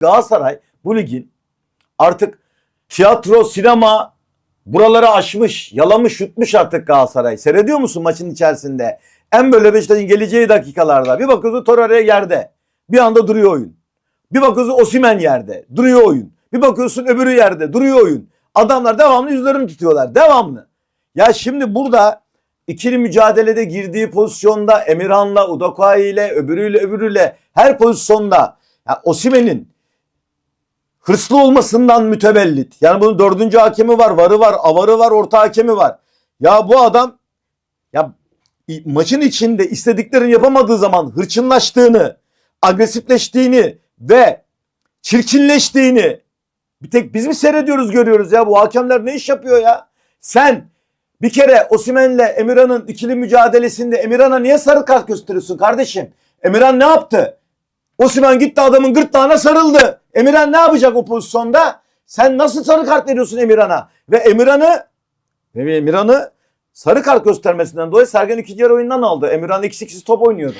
Galatasaray bu ligin artık tiyatro, sinema buraları aşmış, yalamış, yutmuş artık Galatasaray. Seyrediyor musun maçın içerisinde? En böyle Beşiktaş'ın geleceği dakikalarda. Bir bakıyorsun Torreira yerde. Bir anda duruyor oyun. Bir bakıyorsun Osimen yerde. Duruyor oyun. Bir bakıyorsun öbürü yerde. Duruyor oyun. Adamlar devamlı yüzlerini tutuyorlar. Devamlı. Ya şimdi burada ikili mücadelede girdiği pozisyonda Emirhan'la, Udokai ile, öbürüyle, öbürüyle her pozisyonda ya Osimen'in hırslı olmasından mütevellit. Yani bunun dördüncü hakemi var, varı var, avarı var, orta hakemi var. Ya bu adam ya maçın içinde istediklerini yapamadığı zaman hırçınlaştığını, agresifleştiğini ve çirkinleştiğini bir tek biz mi seyrediyoruz görüyoruz ya bu hakemler ne iş yapıyor ya? Sen bir kere Osimen'le Emirhan'ın ikili mücadelesinde Emirhan'a niye sarı kart gösteriyorsun kardeşim? Emirhan ne yaptı? Osimen gitti adamın gırtlağına sarıldı. Emirhan ne yapacak o pozisyonda? Sen nasıl sarı kart veriyorsun Emirhan'a? Ve Emirhan'ı Emirhan'ı sarı kart göstermesinden dolayı Sergen ikinci yarı oyundan aldı. Emirhan eksiksiz top oynuyordu.